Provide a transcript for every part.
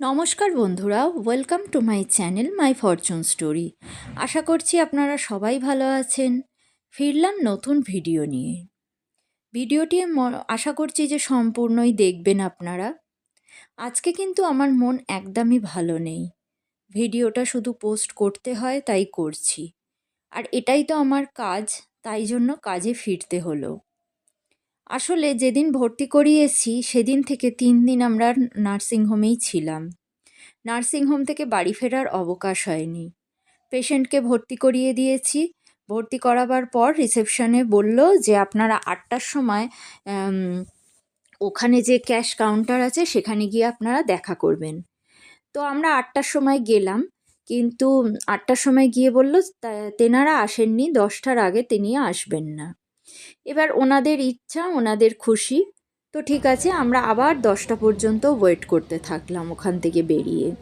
নমস্কার বন্ধুরা welcome to my channel my fortune story আশা করছি আপনারা সবাই ভালো আছেন। ফিরলাম নতুন ভিডিও নিয়ে। ভিডিওটি আশা করছি যে সম্পূর্ণই দেখবেন আপনারা। আজকে কিন্তু আমার মন একদমই ভালো নেই। ভিডিওটা শুধু পোস্ট করতে হয়, তাই করছি। আর এটাই তো আমার কাজ, তাই জন্য কাজে ফিরতে হলো। আসলে যেদিন ভর্তি করিয়েছি, সেদিন থেকে তিন দিন আমরা নার্সিংহোমেই ছিলাম। নার্সিংহোম থেকে বাড়ি ফেরার অবকাশ হয়নি। পেশেন্টকে ভর্তি করিয়ে দিয়েছি। ভর্তি করাবার পর রিসেপশনে বলল যে, আপনারা আটটার সময় ওখানে যে ক্যাশ কাউন্টার আছে, সেখানে গিয়ে আপনারা দেখা করবেন। তো আমরা আটটার সময় গেলাম, কিন্তু আটটার সময় গিয়ে বলল তেনারা আসেননি, দশটার আগে তিনি আসবেন না। এবার ওনাদের ইচ্ছা, ওনাদের খুশি। তো ঠিক আছে, আমরা আবার দশটা পর্যন্ত ওয়েট করতে থাকলাম ওখান থেকে বেরিয়ে।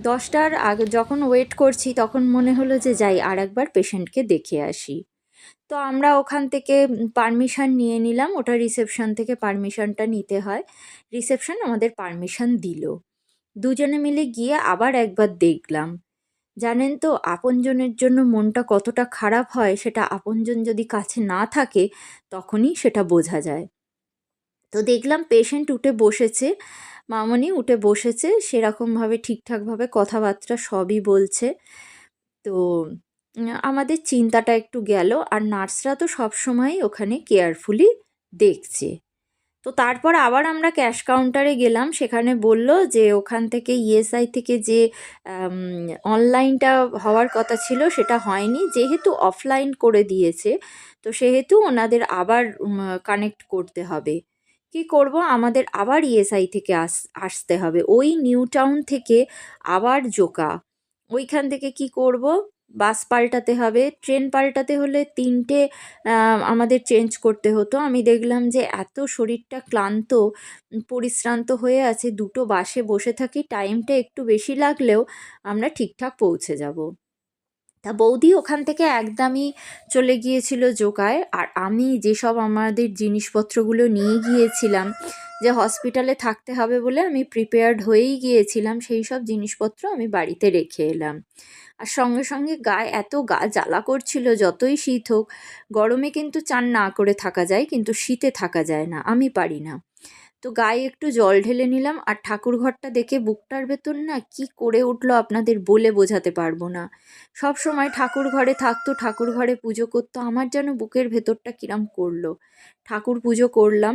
দশটার আগে যখন ওয়েট করছি, তখন মনে হলো যে যাই আর একবার পেশেন্টকে দেখে আসি। তো আমরা ওখান থেকে পারমিশন নিয়ে নিলাম, ওটা রিসেপশন থেকে পারমিশনটা নিতে হয়। রিসেপশন আমাদের পারমিশন দিল। দুজনে মিলে গিয়ে আবার একবার দেখলাম। জানেন তো, আপনজনের জন্য মনটা কতটা খারাপ হয়, সেটা আপনজন যদি কাছে না থাকে, তখনই সেটা বোঝা যায়। তো দেখলাম পেশেন্ট উঠে বসেছে, মামনি উঠে বসেছে, সেরকমভাবে ঠিকঠাকভাবে কথাবার্তা সবই বলছে। তো, আমাদের চিন্তাটা একটু গেল, আর নার্সরা তো সবসময় ওখানে কেয়ারফুলি দেখছে। তো তারপর আবার আমরা ক্যাশ কাউন্টারে গেলাম। সেখানে বলল যে, ওখান থেকে ইএসআই থেকে যে অনলাইনটা হওয়ার কথা ছিল, সেটা হয়নি। যেহেতু অফলাইন করে দিয়েছে, তো সেহেতু ওনাদের আবার কানেক্ট করতে হবে। কি করব? আমাদের আবার ইএসআই থেকে আস, আসতে হবে। ওই নিউ টাউন থেকে আবার জোকা ওইখান থেকে কি করব? বাস পাল্টাতে হবে, ট্রেন পাল্টাতে হলে তিনটে আমাদের চেঞ্জ করতে হতো। আমি দেখলাম যে এত শরীরটা ক্লান্ত, পরিশ্রান্ত হয়ে আছে, দুটো বাসে বসে থাকি, টাইমটা একটু বেশি লাগলেও আমরা ঠিকঠাক পৌঁছে যাব। তা বৌদি ওখান থেকে একদমই চলে গিয়েছিল জোকায় আর আমি যেসব আমাদের জিনিসপত্রগুলো নিয়ে গিয়েছিলাম যে হসপিটালে থাকতে হবে বলে আমি প্রিপেয়ার্ড হয়েই গিয়েছিলাম, সেই সব জিনিসপত্র আমি বাড়িতে রেখে এলাম। আর সঙ্গে সঙ্গে গায়ে এত গা জ্বালা করছিল, যতই শীত হোক, গরমে কিন্তু চান না করে থাকা যায়, কিন্তু শীতে থাকা যায় না, আমি পারি না। তো গায়ে একটু জল ঢেলে নিলাম, আর ঠাকুর ঘরটা দেখে বুকটার ভেতর না কি করে উঠল আপনাদের বলে বোঝাতে পারব না। সব সময় ঠাকুর ঘরে থাকতো, ঠাকুর ঘরে পুজো করতো, আমার যেন বুকের ভেতরটা কিরাম করল। ঠাকুর পুজো করলাম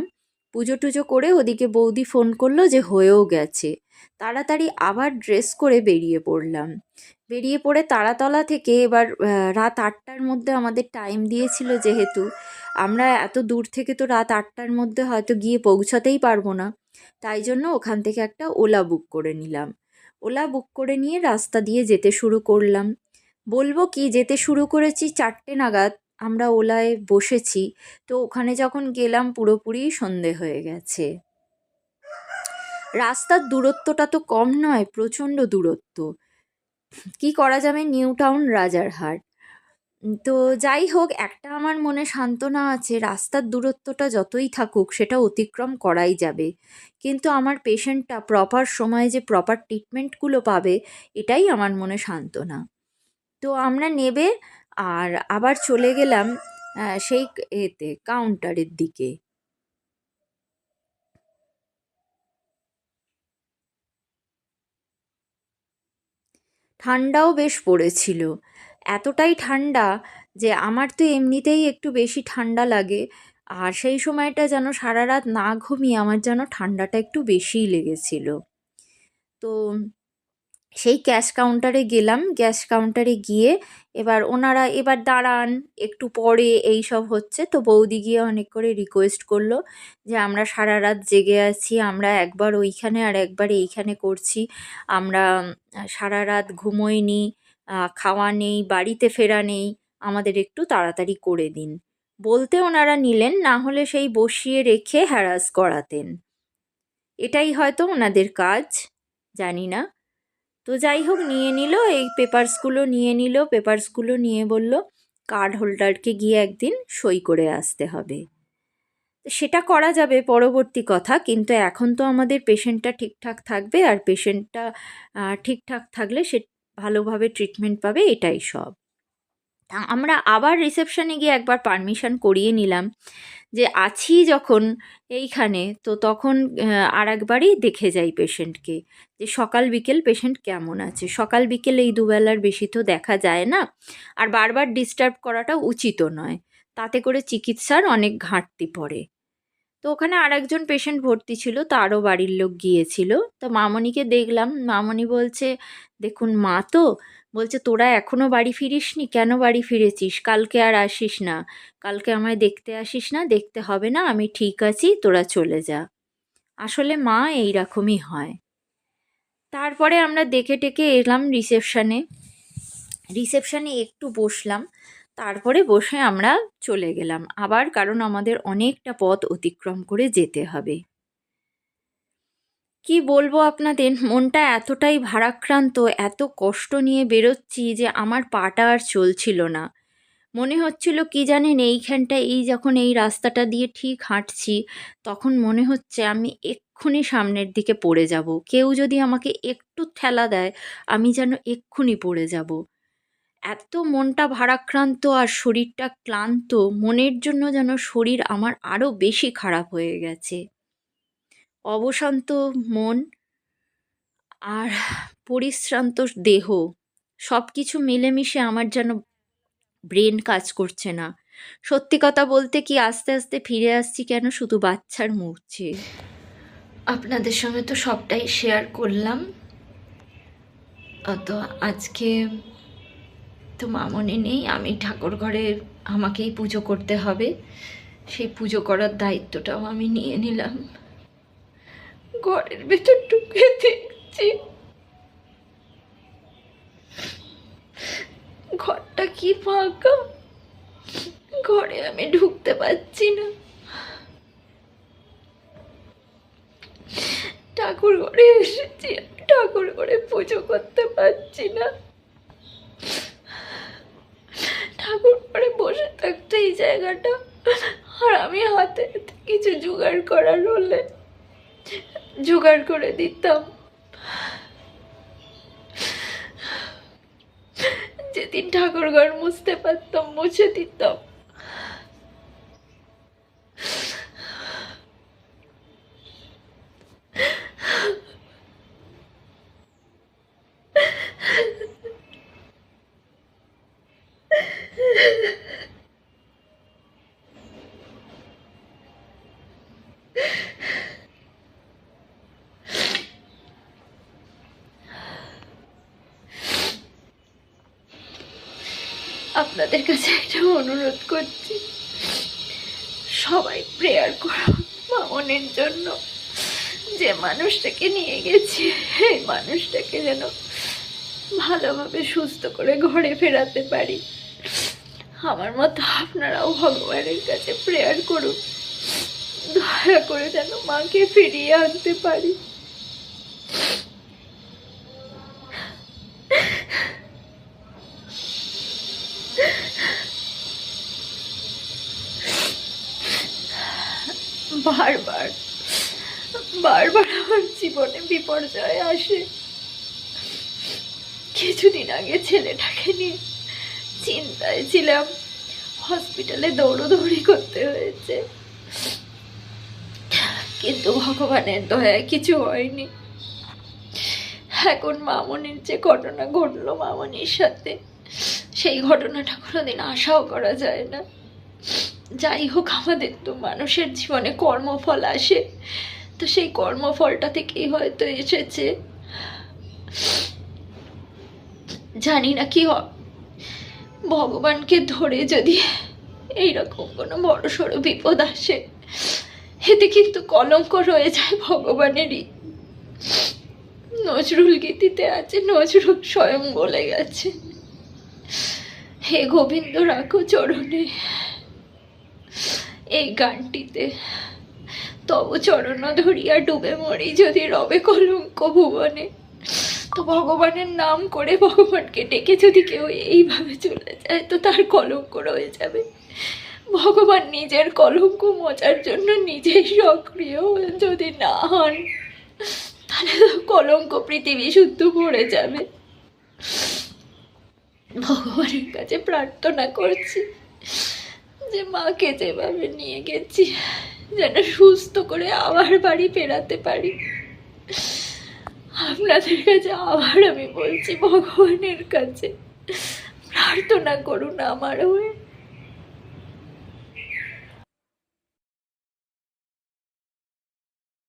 পুজো টুজো করে ওদিকে বৌদি ফোন করল যে হয়েও গেছে। তাড়াতাড়ি আবার ড্রেস করে বেরিয়ে পড়লাম। বেরিয়ে পড়ে তারাতলা থেকে এবার রাত আটটার মধ্যে আমাদের টাইম দিয়েছিল যেহেতু। আমরা এত দূর থেকে তো রাত আটটার মধ্যে হয়তো গিয়ে পৌঁছাতেই পারব না। তাই জন্য ওখান থেকে একটা ওলা বুক করে নিলাম। ওলা বুক করে নিয়ে রাস্তা দিয়ে যেতে শুরু করলাম। বলব কি, যেতে শুরু করেছি চারটে নাগাদ। আমরা ওলায় বসেছি। তো ওখানে যখন গেলাম পুরোপুরি সন্ধে হয়ে গেছে। রাস্তার দূরত্বটা তো কম নয়, প্রচণ্ড দূরত্ব। কি করা যাবে নিউ টাউন, রাজারহাট। তো যাই হোক, একটা আমার মনে সান্ত্বনা আছে, রাস্তার দূরত্বটা যতই থাকুক, সেটা অতিক্রম করাই যাবে। কিন্তু আমার পেশেন্টটা প্রপার সময়ে যে প্রপার ট্রিটমেন্টগুলো পাবে, এটাই আমার মনে সান্ত্বনা। তো আমরা নেবে আর আবার চলে গেলাম সেই এতে কাউন্টারের দিকে। ঠান্ডাও বেশ পড়েছিল। এতটাই ঠান্ডা যে আমার তো এমনিতেই একটু বেশি ঠান্ডা লাগে, আর সেই সময়টা যেন সারা রাত না ঘুমিয়ে আমার যেন ঠান্ডাটা একটু বেশিই লেগেছিল। তো সেই ক্যাশ কাউন্টারে গেলাম। ক্যাশ কাউন্টারে গিয়ে এবার ওনারা এবার দাঁড়ান, একটু পরে এই সব হচ্ছে। তো বৌদি গিয়ে অনেক করে রিকোয়েস্ট করল যে, আমরা সারা রাত জেগে আছি, আমরা একবার ওইখানে আর একবার এইখানে করছি। আমরা সারা রাত ঘুমোইনি খাওয়া নেই, বাড়িতে ফেরা নেই, আমাদের একটু তাড়াতাড়ি করে দিন। বলতে ওনারা নিলেন, না হলে সেই বসিয়ে রেখে হ্যারাস করাতেন। এটাই হয়তো ওনাদের কাজ, জানি না। তো যাই হোক, নিয়ে নিল, এই পেপারসগুলো নিয়ে নিল পেপারসগুলো নিয়ে বলল কার্ড হোল্ডারকে গিয়ে একদিন সই করে আসতে হবে। সেটা করা যাবে, পরবর্তী কথা, কিন্তু এখন তো আমাদের পেশেন্টটা ঠিকঠাক থাকবে, আর পেশেন্টটা ঠিকঠাক থাকলে সে ভালোভাবে ট্রিটমেন্ট পাবে, এটাই সব। আমরা আবার রিসেপশনে গিয়ে একবার পারমিশন করিয়ে নিলাম যে আছি যখন এইখানে, তো তখন আর একবারই দেখে যাই পেশেন্টকে যে সকাল বিকেল পেশেন্ট কেমন আছে। সকাল বিকেল এই দুবেলার বেশি তো দেখা যায় না। আর বারবার ডিস্টার্ব করাটা উচিতও নয়। তাতে করে চিকিৎসার অনেক ঘাটতি পড়ে। তো ওখানে আর একজন পেশেন্ট ভর্তি ছিল তারও বাড়ির লোক গিয়েছিল। তো মামনিকে দেখলাম। মামনি বলছে, দেখুন মা তো বলছে, তোরা এখনও বাড়ি ফিরিসনি? কেন বাড়ি ফিরেছিস? কালকে আর আসিস না। কালকে আমায় দেখতে আসিস না, দেখতে হবে না, আমি ঠিক আছি, তোরা চলে যা। আসলে মা এই রকমই হয়। তারপরে আমরা দেখে টেকে এলাম রিসেপশানে। রিসেপশানে একটু বসলাম, তারপরে বসে আমরা চলে গেলাম। আবার কারণ আমাদের অনেকটা পথ অতিক্রম করে যেতে হবে। কি বলব আপনাদের? মনটা এতটাই ভারাক্রান্ত, এত কষ্ট নিয়ে বেরোচ্ছি যে আমার পাটা আর চলছিল না। মনে হচ্ছিল কি জানেন এইখানটা এই যখন এই রাস্তাটা দিয়ে ঠিক হাঁটছি, তখন মনে হচ্ছে আমি এক্ষুনি সামনের দিকে পড়ে যাব। কেউ যদি আমাকে একটু ঠেলা দেয়, আমি যেন এক্ষুনি পড়ে যাব। এত মনটা ভারাক্রান্ত আর শরীরটা ক্লান্ত, মনের জন্য যেন শরীর আমার আরও বেশি খারাপ হয়ে গেছে। অবশান্ত মন আর পরিশ্রান্ত দেহ সব কিছু মিলেমিশে আমার যেন ব্রেন কাজ করছে না। সত্যি কথা বলতে কি আস্তে আস্তে ফিরে আসছি কেন শুধু বাচ্চার চেয়ে আপনাদের সঙ্গে তো সবটাই শেয়ার করলাম। তো আজকে তো মামনি নেই, আমি ঠাকুর ঘরে আমাকেই পুজো করতে হবে। সেই পুজো করার দায়িত্বটাও আমি নিয়ে নিলাম। ঘরের ভেতর ঢুকে দেখছি। ঘরটা কি ফাঁকা? ঘরে আমি ঢুকতে পারছি না। ঠাকুর ঘরে এসেছি ঠাকুর ঘরে পুজো করতে পারছি না। ঠাকুর ঘরে বসে থাকতে এই জায়গাটা, আর আমি হাতে কিছু জোগাড় করার হলে জোগাড় করে দিতাম। যেদিন ঠাকুরঘর মুছতে পারতাম মুছে দিতাম। আপনাদের কাছে একটা অনুরোধ করছি। সবাই প্রেয়ার করো মামনের জন্য। যে মানুষটাকে নিয়ে গেছি, এই মানুষটাকে যেন ভালোভাবে সুস্থ করে ঘরে ফেরাতে পারি। আমার মতো আপনারাও ভগবানের কাছে প্রেয়ার করুন। দয়া করে যেন মাকে ফিরিয়ে আনতে পারি। বারবার বারবার আমার জীবনে বিপর্যয় আসে। কিছুদিন আগে ছেলেটাকে নিয়ে চিন্তায় ছিলাম। হসপিটালে দৌড়োদৌড়ি করতে হয়েছে। কিন্তু ভগবানের দয়ায় কিছু হয়নি। এখন মামনির যে ঘটনা ঘটলো মামনির সাথে, সেই ঘটনাটা কোনোদিন আশাও করা যায় না। যাই হোক আমাদের তো মানুষের জীবনে কর্মফল আসে। তো সেই কর্মফলটা থেকেই হয়তো এসেছে। জানি না কি ভগবানকে ধরে যদি এইরকম কোনো বড় সড়ো বিপদ আসে, এতে কিন্তু কলঙ্ক রয়ে যায় ভগবানেরই। নজরুল গীতিতে আছে, নজরুল স্বয়ং বলে গেছে। হে গোবিন্দ, রাখো চরণে। এই গানটিতে। তব চরণ ধরিয়া ডুবে মরি যদি রবে কলঙ্ক ভুবনে। তো ভগবানের নাম করে ভগবানকে ডেকে যদি কেউ এইভাবে চলে যায়, তো তার কলঙ্ক রয়ে যাবে। ভগবান নিজের কলঙ্ক মোচার জন্য নিজেই সক্রিয় যদি না হন, তাহলে তো কলঙ্ক পৃথিবী শুদ্ধ পড়ে যাবে। ভগবানের কাছে প্রার্থনা করছি। যে মাকে যেভাবে নিয়ে গেছি, যেন সুস্থ করে আবার বাড়ি ফেরাতে পারি। আপনাদের কাছে আবার আমি বলছি, ভগবানের কাছে প্রার্থনা করুন আমার হয়ে।